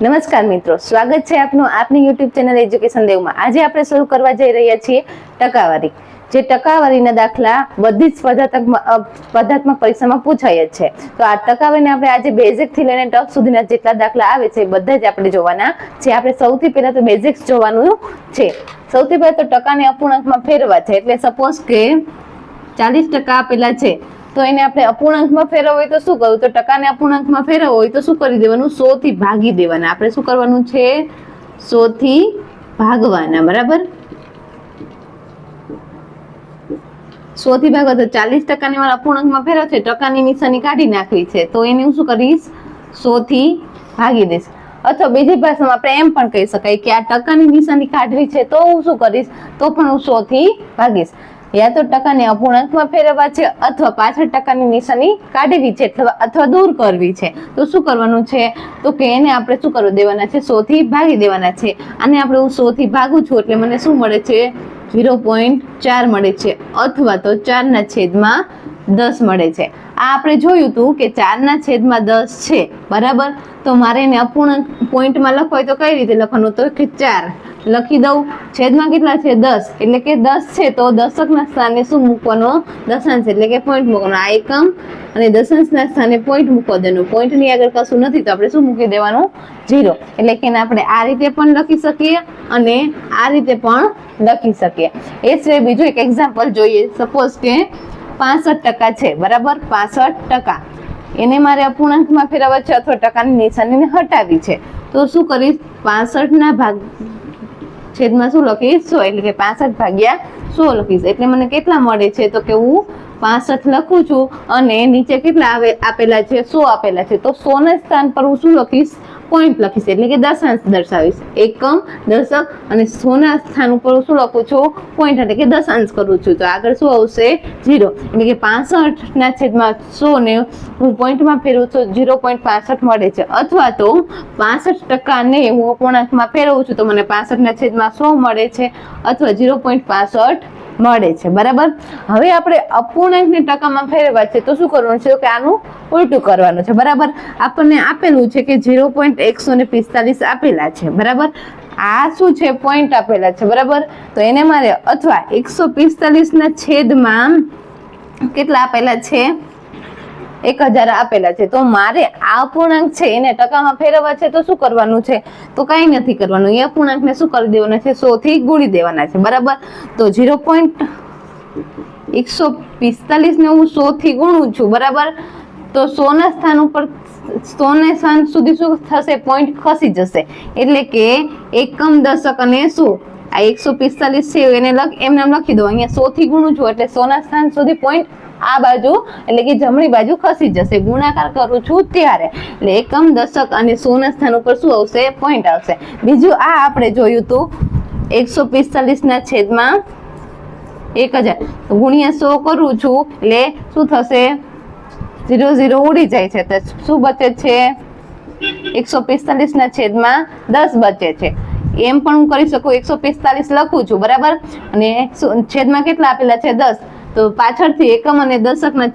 નમસ્કાર મિત્રો, સ્વાગત છે આપનું આપની યુટ્યુબ ચેનલ એજ્યુકેશન દેવમાં આજે આપણે શરૂ કરવા જઈ રહ્યા છીએ ટકાવારી, જે ટકાવારીના દાખલા બધી જ સ્પર્ધાત્મક સ્પર્ધાત્મક પરીક્ષામાં પૂછાય જ છે. તો આ ટકાવારીને આપણે આજે બેઝિકથી લઈને ટક સુધીના જેટલા દાખલા આવે છે બધા જ આપણે જોવાના છે. આપણે સૌથી પહેલા તો બેઝિક્સ જોવાનું છે. સૌથી પહેલા તો ટકાને અપૂર્ણાંકમાં ફેરવા છે. એટલે સપોઝ કે ચાલીસ ટકા આપેલા છે. તો એને આપણે અપૂર્ણાંકમાં ફેરવવો હોય તો શું કરવું? તો ટકાને અપૂર્ણાંકમાં ફેરવવો હોય તો શું કરી દેવાનું? સો થી ભાગી દેવાના. આપણે શું કરવાનું છે? સો થી ભાગવાના, બરાબર? સો થી ભાગવા તો ચાલીસ ટકાની મારા અપૂર્ણાંકમાં ફેરવ છે, ટકાની નિશાની કાઢી નાખવી છે. તો એને હું શું કરીશ? સો થી ભાગી દઈશ. અથવા બીજી ભાષામાં આપણે એમ પણ કહી શકાય કે આ ટકાની નિશાની કાઢવી છે, તો હું શું કરીશ? તો પણ હું સો થી ભાગીશ. યા તો ટકાને અપૂર્ણાંકમાં ફેરવવા છે અથવા પાછળ ટકાની નિશાની કાઢવી છે અથવા દૂર કરવી છે. તો શું કરવાનું છે? તો કે એને આપણે શું કરવા દેવાના છે? સો થી ભાગી દેવાના છે. અને આપણે હું સો થી ભાગું છું એટલે મને શું મળે છે? ઝીરો પોઈન્ટ ચાર મળે છે. અથવા તો ચારના છેદમાં દસ મળે છે. આ આપણે જોયું હતું કે ચારના છેદમાં દસ છે, બરાબર? તો મારે એને અપૂર્ણાંક પોઈન્ટમાં હોય તો કઈ રીતે લખવાનું? તો કે ચાર. લખી દઉં. છેદમાં કેટલા છે? દસ. એટલે કે દસ છે, તો દશકના સ્થાને શું મૂકવાનો? દશાંશ. એટલે કે પોઈન્ટ મૂકવાનો. આ એકમ અને દશાંશના સ્થાને પોઈન્ટ મૂકવા દેવાનું. પોઈન્ટની આગળ કશું નથી, તો આપણે શું મૂકી દેવાનું? જીરો એટલે કે એને આપણે આ રીતે પણ લખી શકીએ અને આ રીતે પણ લખી શકીએ. એ સિવાય બીજું એક એક્ઝામ્પલ જોઈએ. સપોઝ કે પાસઠ ટકા છે, બરાબર? પાસઠ ટકા. એને મારે અપૂર્ણાંકમાં ફેરવવા છે, અથવા ટકાની નિશાનીને હટાવી છે. તો શું કરીશ? પાસઠના ભાગ છેદમાં શું લખીશ? સો, એટલે કે પાસઠ ભાગ્યા સો લખીશ. એટલે મને કેટલા મળે છે? તો કે હું પાસઠ લખું છું અને નીચે કેટલા આવે આપેલા છે? સો આપેલા છે. તો સોના સ્થાન પર હું શું લખીશ? પોઈન્ટ લખીશ. એટલે કે દશાંશ દર્શાવીશ. એકમ, દશક અને સોના સ્થાન ઉપર હું શું લખું છું? પોઈન્ટ એટલે કે દશાંશ કરું છું. તો આગળ શું આવશે? જીરો એટલે કે પાસઠ ના છેદમાં સો ને હું પોઈન્ટમાં ફેરવું છું. જીરો પોઈન્ટ પાસઠ મળે છે. અથવા તો પાસઠ ટકાને હું અપૂર્ણાંકમાં ફેરવું છું. તો મને પાસઠ ના છેદમાં સો મળે છે. અથવા જીરો પોઈન્ટ પાસઠ મળે છે, બરાબર? હવે આપણે અપૂર્ણાંકને ટકામાં ફેરવવા છે, તો શું કરવાનું છે? કે આનું ઉલટું કરવાનું છે, બરાબર? આપણને આપેલું છે કે ઝીરો પોઈન્ટ એકસો ને આપેલા છે, બરાબર? આ શું છે? પોઈન્ટ આપેલા છે, બરાબર? તો એને મારે અથવા એકસો પિસ્તાલીસના છેદમાં કેટલા આપેલા છે? એક હજાર આપેલા છે. તો મારે આ અપૂર્ણાંક છે, એને ટકામાં ફેરવવા છે, તો શું કરવાનું છે? તો કાંઈ નથી કરવાનું. એ અપૂર્ણાંકને શું કરી દેવાના છે? સો થી ગુણી દેવાના છે. બરાબર? તો ઝીરો પોઈન્ટ એકસો પિસ્તાલીસ ને હું સો થી ગુણું છું. બરાબર? તો સોના સ્થાન ઉપર સોને સ્થાન સુધી શું થશે? પોઈન્ટ ખસી જશે. એટલે કે એકમ દશક અને શું? આ એકસો પિસ્તાલીસ છે, એને લખ એમ લખી દો અહીંયા સો થી ગુણું છું, એટલે સોના સ્થાન સુધી પોઈન્ટ આ બાજુ, એટલે કે જમણી બાજુ ખસી જશે. ગુણાકાર કરું છું ત્યારે. એટલે એકમ દશક અને સોના સ્થાન ઉપર શું આવશે? પોઈન્ટ આવશે. બીજું આ આપણે જોયું હતું એકસો પિસ્તાલીસ ના છેદમાં એક હજાર. ગુણ્યા સો કરું છું, એટલે શું થશે? ઝીરો ઝીરો ઉડી જાય છે. શું બચે છે? એકસો પિસ્તાલીસ ના છેદમાં દસ બચે છે. એમ પણ હું કરી શકું, એકસો પિસ્તાલીસ લખું છું, બરાબર? અને છેદમાં કેટલા આપેલા છે? દસ. તો પાછળથી એકમ અને દશકના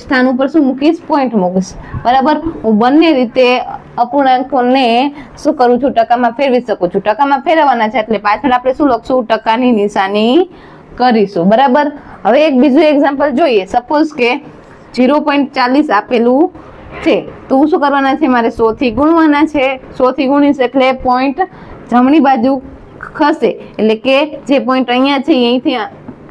સ્થાન ઉપર શું મૂકીશ? પોઈન્ટ મૂકીશ. બરાબર? હું બંને રીતે અપૂર્ણાંકોને શું કરું છું? ટકામાં ફેરવી શકું છું. ટકામાં ફેરવવાના છે એટલે પાછળ આપણે શું લખશું? ટકાની નિશાની કરીશું. બરાબર? હવે એક બીજું એક્ઝામ્પલ જોઈએ. સપોઝ કે ઝીરો પોઈન્ટ ચાલીસ આપેલું છે. તો હું શું કરવાના છે? મારે સો થી ગુણવાના છે. સો થી ગુણીશ એટલે પોઈન્ટ જમણી બાજુ ખસે. એટલે કે જે પોઈન્ટ અહીંયા છે અહીંથી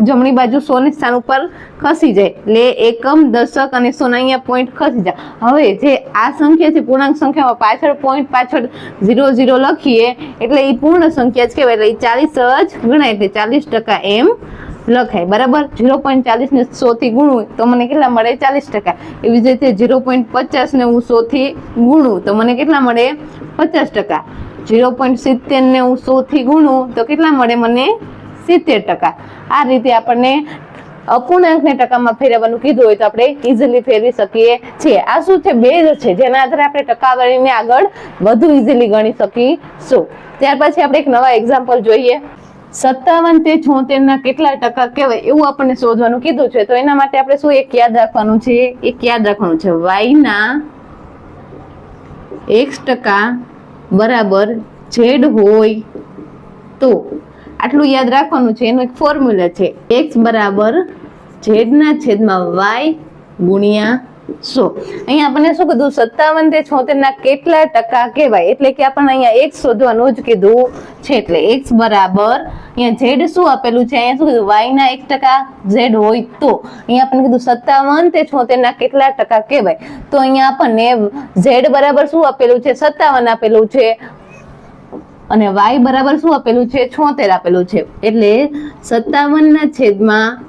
જમણી બાજુ સોની સ્થાન ઉપર ખસી જાય. એટલે એકમ, દશક અને સોના અહીંયા પોઈન્ટ ખસી જાય. હવે જે આ સંખ્યા છે, પૂર્ણાંક સંખ્યામાં પાછળ પોઈન્ટ પાછળ ઝીરો ઝીરો લખીએ, એટલે એ પૂર્ણ સંખ્યા જ કહેવાય. એટલે એ ચાલીસ જ ગણાય. એટલે ચાલીસ ટકા એમ લખાય. બરાબર? ઝીરો પોઈન્ટ ચાલીસ ને સો ગુણું તો મને કેટલા મળે? ચાલીસ ટકા. એવી જ રીતે ઝીરો પોઈન્ટ પચાસ ને હું સો થી ગુણું તો મને કેટલા મળે? પચાસ ટકા. ઝીરો પોઈન્ટ સિત્તેર ને હું સો થી ગુણું તો કેટલા મળે મને? સિત્તેર ટકા. આ રીતે આપણને અપૂર્ણાંકને ટકામાં ફેરવવાનું કીધું હોય તો આપણે ઇઝીલી ફેરવી શકીએ છીએ. આ શું છે? બેઝ છે. જેના આધારે આપણે ટકાવારીને આગળ વધુ ઇઝીલી ગણી શકીશું. ત્યાર પછી આપણે એક નવા એક્ઝામ્પલ જોઈએ. સત્તાવન તે છોતેર ના કેટલા ટકા કહેવાય એવું આપણને શોધવાનું કીધું છે. તો એના માટે આપણે શું એક યાદ રાખવાનું છે? એક યાદ રાખવાનું છે. વાય ના એક્સ ટકા બરાબર ઝેડ હોય તો આટલું યાદ રાખવાનું છે. એનો એક ફોર્મ્યુલા છે. એક્સ બરાબર ઝેડના છેદમાં વાય ગુણ્યા સો અહીંયા આપણને શું કીધું? સત્તાવન તે છોતેરના કેટલા ટકા કહેવાય? એટલે કે આપણને અહીંયા એક્સ શોધવાનું જ કીધું છે. એટલે એક્સ બરાબર. અહીંયા ઝેડ શું આપેલું છે? અહીંયા શું કીધું? વાય ના એક ટકા ઝેડ હોય તો. અહીંયા આપણને કીધું સત્તાવન તે છોતેરના કેટલા ટકા કહેવાય? તો અહીંયા આપણને ઝેડ બરાબર શું આપેલું છે? સત્તાવન આપેલું છે. અને વાય બરાબર શું આપેલું છે? છોતેર આપેલું છે. એટલે સત્તાવન ના છેદમાં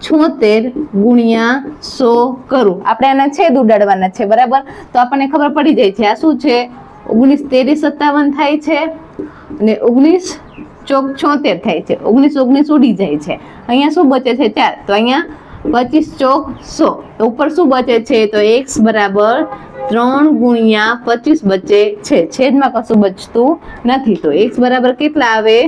છોતેર ગુણ્યા સો કરું. આપણે આના છેદ ઉડાડવાના છે, બરાબર? તો આપણને ખબર પડી જાય છે, આ શું છે? ઓગણીસ તેરી સત્તાવન થાય છે અને ઓગણીસ ચોક છોતેર થાય છે. ઓગણીસ ઓગણીસ ઉડી જાય છે. અહીંયા શું બચે છે? ચાર. તો અહીંયા પચીસ ચોક સો. ઉપર શું બચે છે? તો એક્સ બરાબર ત્રણ ગુણ્યા પચીસ બચે છે. છેદમાં કશું બચતું નથી. તો એક્સ બરાબર કેટલા આવે?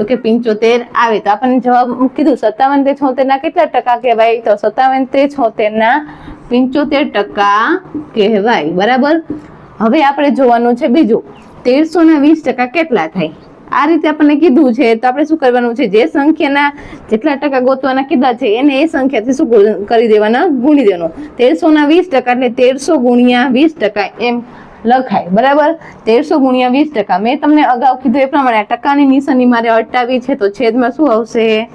તો કે પિંચોતેર આવે. તો આપણને જવાબ કીધું, સત્તાવન તે છોતેર ના કેટલા ટકા કહેવાય? તો સત્તાવન તે છોતેર ના પિંચોતેર ટકા કહેવાય. બરાબર? હવે આપણે જોવાનું છે બીજું. તેરસો ના વીસ ટકા કેટલા થાય? આ રીતે આપણને કીધું છે. તો આપણે શું કરવાનું છે? જે સંખ્યાના જેટલા ટકા ગોતવાના કીધા છે, એને એ સંખ્યાથી શું કરી દેવાના? ગુણી દેવાનું. તેરસો ના વીસ ટકા એટલે તેરસો ગુણ્યા વીસ ટકા એમ. લખાય. બરાબર? તેરસો ગુણ્યા વીસ ટકા. મેં તમને અગાઉ કીધું એ પ્રમાણે ટકાની નિશાની મારે અટાવી છે તો છેદમાં શું આવશે?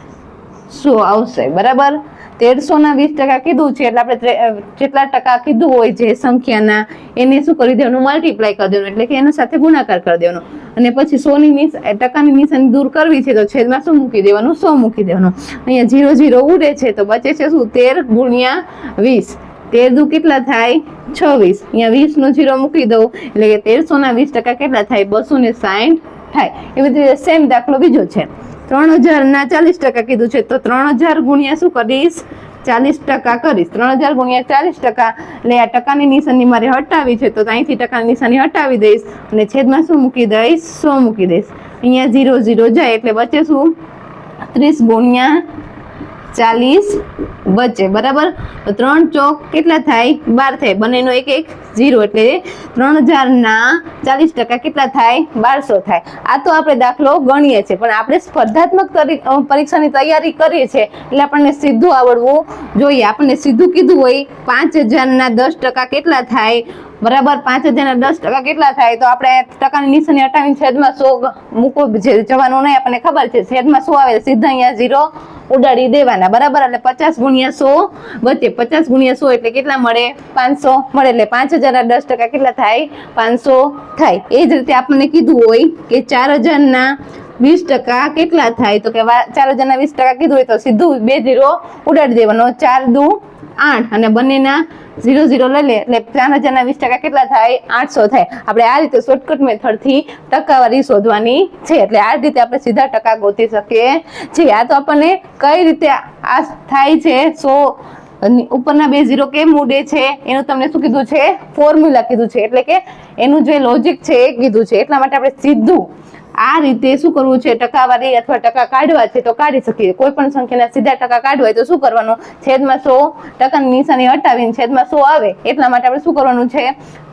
શું આવશે? બરાબર? તેરસો ના વીસ ટકા કીધું છે એટલે આપણે જેટલા ટકા કીધું હોય જે સંખ્યાના, એને શું કરી દેવાનું? મલ્ટીપ્લાય કરી દેવાનું. એટલે કે એના સાથે ગુણાકાર કરી દેવાનો. અને પછી સોની નિશ ટકાની નિશાની દૂર કરવી છે તો છેદમાં શું મૂકી દેવાનું? સો મૂકી દેવાનું. અહીંયા જીરો જીરો ઉડે છે તો બચે છે શું? તેર ગુણ્યા વીસ. તેર દુ કેટલા થાય? છવ્વીસ. અહીંયા વીસ નો જીરો મૂકી દઉં. એટલે કે તેરસો ના વીસ ટકા કેટલા થાય? બસો ને સાઠ થાય એવી રીતે સેમ દાખલો બીજો છે. ત્રણ હજાર ના ચાલીસ ટકા કીધું છે. તો ત્રણ હજાર ગુણ્યા શું કરીશ? ચાલીસ ટકા કરીશ. ત્રણ હજાર ગુણ્યા ચાલીસ ટકા. એટલે આ ટકાની નિશાની મારે હટાવી છે. તો અહીંથી ટકાની નિશાની હટાવી દઈશ. અને છેદમાં શું મૂકી દઈશ? સો મૂકી દઈશ. અહીંયા ઝીરો ઝીરો જાય. એટલે બચે શું? ત્રીસ ગુણ્યા ચાલીસ વચ્ચે, બરાબર? ત્રણ ચોક કેટલા થાય? બાર થાય. બંનેનો એક એક ઝીરો, એટલે ત્રણ હજારના ચાલીસ ટકા કેટલા થાય? બારસો થાય. આ તો આપણે દાખલો ગણીએ છીએ, પણ આપણે સ્પર્ધાત્મક પરીક્ષાની તૈયારી કરીએ છીએ, એટલે આપણને સીધું આવડવું જોઈએ. આપણને સીધું કીધું હોય, પાંચ હજારના દસ ટકા કેટલા થાય? બરાબર? પાંચ હજારના દસ ટકા કેટલા થાય? તો આપણે ટકાની નિશાની અટાવીને છેદમાં સો મૂકવું જવાનું નહીં, આપણને ખબર છે. છેદમાં શું આવે, સીધા અહીંયા ઝીરો. ઉડાડી દેવાના, બરાબર? એટલે પચાસ ગુણ્યા સો વચ્ચે પચાસ ગુણ્યા સો એટલે કેટલા મળે? પાંચસો મળે. એટલે પાંચ હજારના દસ ટકા કેટલા થાય? પાંચસો થાય. એ જ રીતે આપણને કીધું હોય કે ચાર હજારના વીસ ટકા કેટલા થાય? તો કે ચાર હજારના વીસ ટકા કીધું હોય તો સીધું બે ઝીરો ઉડાડી દેવાનો. ચાર દુ આઠ અને બંનેના ઝીરો ઝીરો લઈ લે. એટલે ચાર હજારના વીસ ટકા કેટલા થાય? આઠસો થાય. આપણે આ રીતે શોર્ટકટ મેથડથી ટકાવારી શોધવાની છે. એટલે આ રીતે આપણે સીધા ટકા ગોતી શકીએ છીએ. આ તો આપણને કઈ રીતે આ થાય છે? સો ઉપરના બે ઝીરો કેમ ઉડે છે? એનું તમને શું કીધું છે? ફોર્મ્યુલા કીધું છે. એટલે કે એનું જે લોજિક છે એ કીધું છે. એટલા માટે આપણે સીધું આ રીતે શું કરવું છે? ટકાવારી અથવા ટકા કાઢવા છે તો કાઢી શકીએ. કોઈ પણ સંખ્યાના સીધા ટકા કાઢવા હોય તો શું કરવાનું? છેદમાં સો ટકાની નિશાની હટાવીને છેદમાં સો આવે. એટલા માટે આપણે શું કરવાનું છે?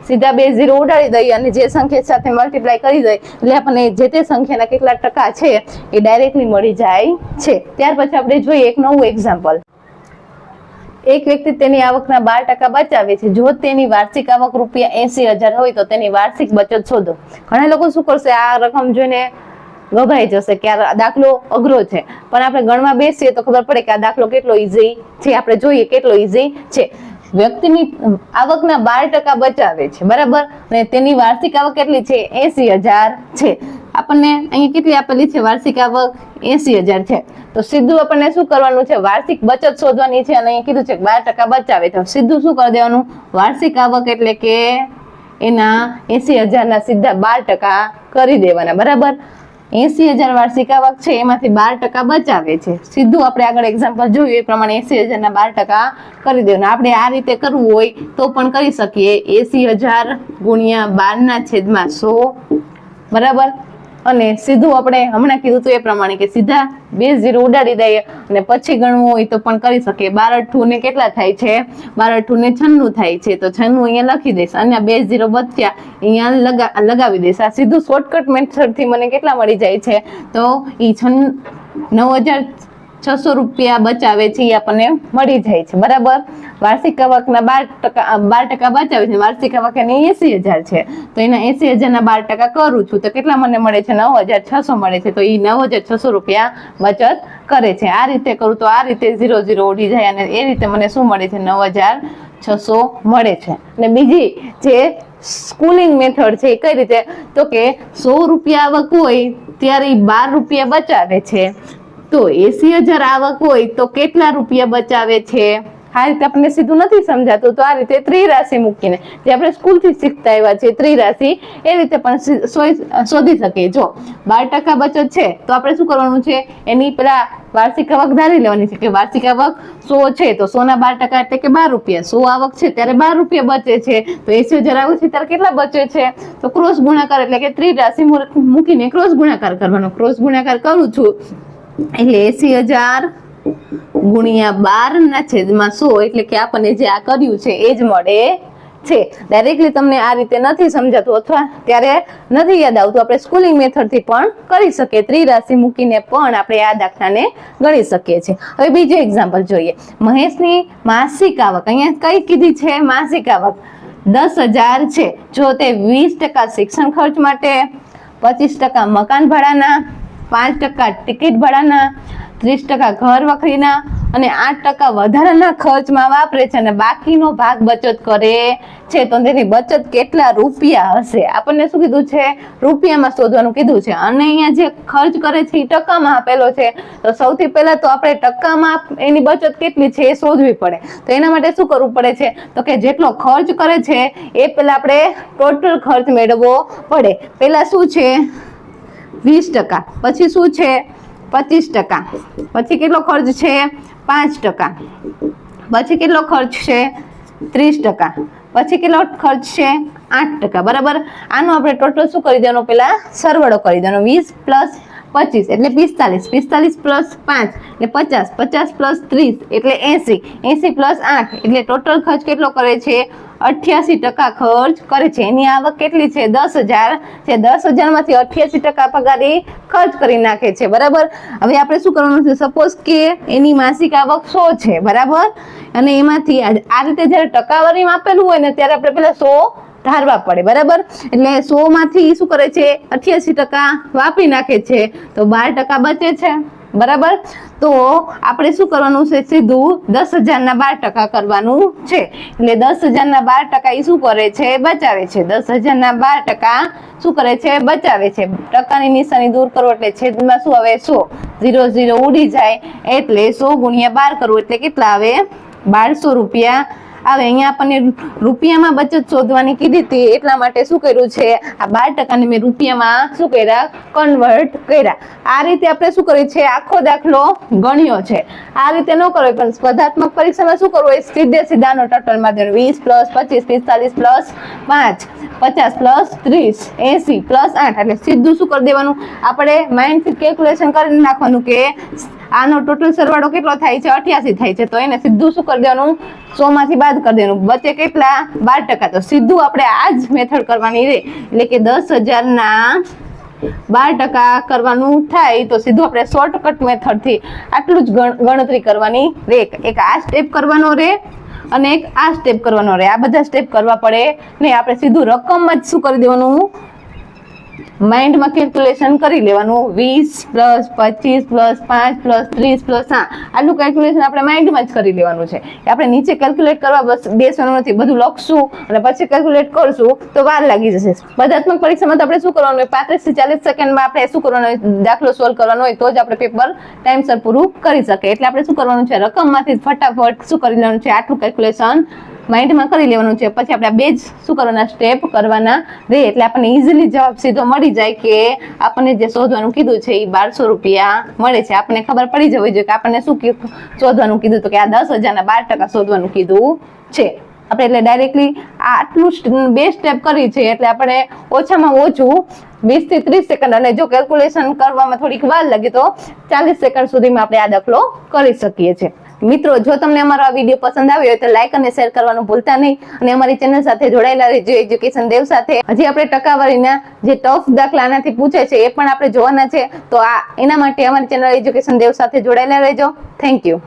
સીધા બે ઝીરો ઉડાડી દઈએ અને જે સંખ્યા સાથે મલ્ટીપ્લાય કરી દઈએ, એટલે આપણને જે તે સંખ્યાના કેટલા ટકા છે એ ડાયરેક્ટલી મળી જાય છે. ત્યાર પછી આપણે જોઈએ એક નવું એક્ઝામ્પલ એક વ્યક્તિ તેની આવકના બાર ટકા બચાવે છે. જો તેની વાર્ષિક આવક રૂપિયા એસી હોય તો તેની વાર્ષિક બચત શોધો. ઘણા લોકો શું કરશે? આ રકમ જોઈને ગભરાઈ જશે કે આ દાખલો અઘરો છે. પણ આપણે ગણવા બેસીએ તો ખબર પડે કે આ દાખલો કેટલો ઈઝી છે. આપણે જોઈએ કેટલો ઈઝી છે. વ્યક્તિની આવકના બાર ટકા બચાવે છે. બરાબર? અને તેની વાર્ષિક આવક કેટલી છે? એસી હજાર છે. આપણને અહીંયા કેટલી આપેલી છે? વાર્ષિક આવક એસી હજાર છે. તો સીધું આપણને શું કરવાનું છે? વાર્ષિક બચત શોધવાની છે અને અહીંયા કીધું છે બાર ટકા બચાવે. તો સીધું શું કરી દેવાનું? વાર્ષિક આવક એટલે કે એના એસી હજારના સીધા બાર ટકા કરી દેવાના. બરાબર? એસી હજાર વાર્ષિક આવક છે, એમાંથી બાર ટકા બચાવે છે. સીધું આપણે આગળ એક્ઝામ્પલ જોયું, એ પ્રમાણે એસી હજારના બાર ટકા કરી દેવાના. આપણે આ રીતે કરવું હોય તો પણ કરી શકીએ. એસી હજાર ગુણ્યા બારના છેદમાં સો. બરાબર? અને સીધું આપણે હમણાં કીધું હતું એ પ્રમાણે કે સીધા બે ઝીરો ઉડાડી દઈએ અને પછી ગણવું હોય તો પણ કરી શકીએ. બાર અઠ્ઠું ને કેટલા થાય છે? બાર અઠ્ઠું ને છન્નું થાય છે. તો છન્નું અહીંયા લખી દઈશ. અને બે ઝીરો બચ્યા અહીંયા લગા, લગાવી દઈશ. આ સીધું શોર્ટકટ મેથડથી મને કેટલા મળી જાય છે? તો એ છન્ન, નવ હજાર છસો રૂપિયા બચાવે છે એ આપણને મળી જાય છે. બરાબર? વાર્ષિક આવકના બાર ટકા બાર ટકા બચાવે છે. વાર્ષિક આવક એની એસી હજાર છે. તો એના એસી હજારના બાર ટકા કરું છું તો કેટલા મને મળે છે? નવ હજાર છસો મળે છે. તો એ નવ હજાર છસો રૂપિયા બચત કરે છે. આ રીતે કરું તો આ રીતે ઝીરો ઝીરો ઉડી જાય અને એ રીતે મને શું મળે છે? નવ હજાર છસો મળે છે. અને બીજી જે સ્કૂલિંગ મેથડ છે એ કઈ રીતે? તો કે સો રૂપિયા આવક હોય ત્યારે એ બાર રૂપિયા બચાવે છે. તો એસી હજાર આવક હોય તો કેટલા રૂપિયા બચાવે છે? આ રીતે આપણને સીધું નથી સમજાતું. તો આ રીતે ત્રિરાશિ મૂકીને જે આપણે સ્કૂલથી શીખતા આવ્યા છે ત્રિરાશિ, એ રીતે પણ શોધી શકીએ. જો બાર ટકા બચત છે, તો આપણે શું કરવાનું છે? એની પેલા વાર્ષિક આવક ધારી લેવાની છે કે વાર્ષિક આવક સો છે, તો સોના બાર ટકા એટલે કે બાર રૂપિયા. સો આવક છે, ત્યારે બાર રૂપિયા બચે છે. તો એસી હજાર આવક છે, ત્યારે કેટલા બચે છે? તો ક્રોસ ગુણાકાર એટલે કે ત્રિરાશિ મૂકીને ક્રોસ ગુણાકાર કરવાનો. ક્રોસ ગુણાકાર કરું છું. એટલે એસી હજાર ગુણ્યા બાર ના છેદમાં સો એટલે કે આપણને જે આ કર્યું છે, એ જ મળે છે. ડાયરેક્ટલી તમને આ રીતે નથી સમજાતું અથવા ત્યારે નથી યાદ આવતું. આપણે સ્કૂલિંગ મેથડથી પણ કરી શકીએ. ત્રિરાશિ મૂકીને પણ આપણે આ દાખલાને ગણી શકીએ છીએ. હવે બીજું એક્ઝામ્પલ જોઈએ. મહેશની માસિક આવક. અહીંયા કઈ કીધી છે? માસિક આવક. દસ હજાર છે. જો તે વીસ ટકા શિક્ષણ ખર્ચ માટે, પચીસ ટકા મકાન ભાડાના પાંચ ટકા ટિકિટ ભાડાના, ત્રીસ ટકા ઘર વખરીના અને આઠ ટકા વધારાના ખર્ચમાં વાપરે છે અને બાકીનો ભાગ બચત કરે છે. તો તેની બચત કેટલા રૂપિયા હશે? આપણને શું કીધું છે? રૂપિયામાં શોધવાનું કીધું છે. અને અહીંયા જે ખર્ચ કરે છે એ ટકામાં આપેલો છે. તો સૌથી પહેલાં તો આપણે ટકામાં એની બચત કેટલી છે એ શોધવી પડે. તો એના માટે શું કરવું પડે છે? તો કે જેટલો ખર્ચ કરે છે, એ પહેલાં આપણે ટોટલ ખર્ચ મેળવવો પડે. પહેલાં શું છે? વીસ ટકા. પછી શું છે? પચીસ ટકા. પછી કેટલો ખર્ચ છે? પાંચ ટકા. પછી કેટલો ખર્ચ છે? ત્રીસ ટકા. પછી કેટલો ખર્ચ છે? આઠ ટકા. બરાબર? આનો આપણે ટોટલ શું કરી દેવાનો? પેલા સરવાળો કરી દેવાનો. વીસ પ્લસ પચીસ એટલે પિસ્તાલીસ. પિસ્તાલીસ પ્લસ પાંચ એટલે પચાસ. પચાસ પ્લસ ત્રીસ એટલે એસી. એસી પ્લસ આઠ એટલે ટોટલ ખર્ચ કેટલો કરે છે? અઠ્યાસી ટકા ખર્ચ કરે છે. એની આવક કેટલી છે? દસ હજાર. છે દસ હજારમાંથી અઠ્યાસી ટકા પગાર એ ખર્ચ કરી નાખે છે. બરાબર? હવે આપણે શું કરવાનું છે? સપોઝ કે એની માસિક આવક સો છે. બરાબર? અને એમાંથી આ રીતે જ્યારે ટકાવારી આપેલું હોય ને, ત્યારે આપણે પેલા સો ધારવા પડે, બરાબર? એટલે સો માંથી શું કરે છે? અઠ્યાસી ટકા વાપરી નાખે છે. તો બાર ટકા બચે છે, બરાબર? તો આપણે શું કરવાનું છે? સીધું દસ હજારના બાર ટકા કરવાનું છે. એટલે દસ હજારના બાર ટકા એ શું કરે છે? બચાવે છે. દસ હજારના બાર ટકા શું કરે છે? બચાવે છે. ટકાની નિશાની દૂર કરો એટલે છેદમાં શું આવે? સો. ઝીરો ઝીરો ઉડી જાય. એટલે સો ગુણ્યા બાર કરવું એટલે કેટલા આવે? બારસો રૂપિયા આવે અહીંયા આપણને રૂપિયામાં બચત શોધવાની કીધી હતી, એટલા માટે શું કર્યું છે? આ બાર ટકાને મેં રૂપિયામાં શું કર્યા? કન્વર્ટ કર્યા. આ રીતે આપણે શું કર્યું છે? આખો દાખલો ગણ્યો છે. આ રીતે ન કરો પણ સ્પર્ધાત્મક પરીક્ષામાં શું કરવું હોય? સીધે સીધાનો ટોટલ માધ્યમ વીસ પ્લસ પચીસ, પિસ્તાલીસ પ્લસ પાંચ, પચાસ પ્લસ ત્રીસ, એસી પ્લસ આઠ. એટલે સીધું શું કરી દેવાનું? આપણે માઇન્ડથી કેલ્ક્યુલેશન કરી નાખવાનું કે આનો ટોટલ સરવાળો કેટલો થાય છે? અઠ્યાસી થાય છે. તો એને સીધું શું કરી દેવાનું? સો માંથી બાદ કરી દેવાનું. બચે કેટલા? બાર ટકા. તો સીધું આપણે આ જ મેથડ કરવાની રહે એટલે કે દસ હજારના બાર ટકા કરવાનું થાય, તો સીધું આપણે શોર્ટકટ મેથડથી આટલું જ ગણતરી કરવાની રે. એક આ સ્ટેપ કરવાનો રે અને એક આ સ્ટેપ કરવાનો રહે આ બધા સ્ટેપ કરવા પડે નહીં આપણે સીધું રકમ જ શું કરી દેવાનું? માઇન્ડમાં કેલ્ક્યુલેશન કરી લેવાનું. વીસ પ્લસ પચીસ પ્લસ પાંચ પ્લસ ત્રીસ પ્લસ હા આટલું કેલ્ક્યુલેશન આપણે માઇન્ડમાં જ કરી લેવાનું છે. આપણે નીચે કેલ્ક્યુલેટ કરવા બસ બેસવાનું નથી. બધું લખશું અને પછી કેલ્ક્યુલેટ કરશું તો વાર લાગી જશે. સ્પર્ધાત્મક પરીક્ષામાં તો આપણે શું કરવાનું હોય? પાંત્રીસથી ચાલીસ સેકન્ડમાં આપણે શું કરવાનું હોય? દાખલો સોલ્વ કરવાનો હોય તો જ આપણે પેપર ટાઈમસર પૂરું કરી શકે. એટલે આપણે શું કરવાનું છે? રકમમાંથી ફટાફટ શું કરી લેવાનું છે? આટલું કેલ્ક્યુલેશન માઇન્ડમાં કરી લેવાનું છે. પછી આપણે બે જ શું કરવાના સ્ટેપ કરવાના રે. એટલે આપણને ઇઝીલી જવાબ સીધો મળી જાય કે આપણને જે શોધવાનું કીધું છે એ બારસો રૂપિયા મળે છે. આપણને ખબર પડી જવી જોઈએ કે આપણને શું શોધવાનું કીધું તો કે આ દસ હજારના બાર ટકા શોધવાનું કીધું છે. આપણે એટલે ડાયરેક્ટલી આટલું બે સ્ટેપ કરી છે. એટલે આપણે ઓછામાં ઓછું વીસથી ત્રીસ સેકન્ડ અને જો કેલ્ક્યુલેશન કરવામાં થોડીક વાર લાગે તો ચાલીસ સેકન્ડ સુધીમાં આપણે આ દાખલો કરી શકીએ છીએ. મિત્રો, જો તમને અમારો આ વીડિયો પસંદ આવ્યો હોય તો લાઈક અને શેર કરવાનું ભૂલતા નહીં અને અમારી ચેનલ સાથે જોડાયેલા રહેજો એજ્યુકેશન દેવ સાથે. હજી આપણે ટકાવારીના જે ટફ દાખલાનાથી પૂછે છે, એ પણ આપણે જોવાના છે. તો આ, એના માટે અમારી ચેનલ એજ્યુકેશન દેવ સાથે જોડાયેલા રહેજો. Thank you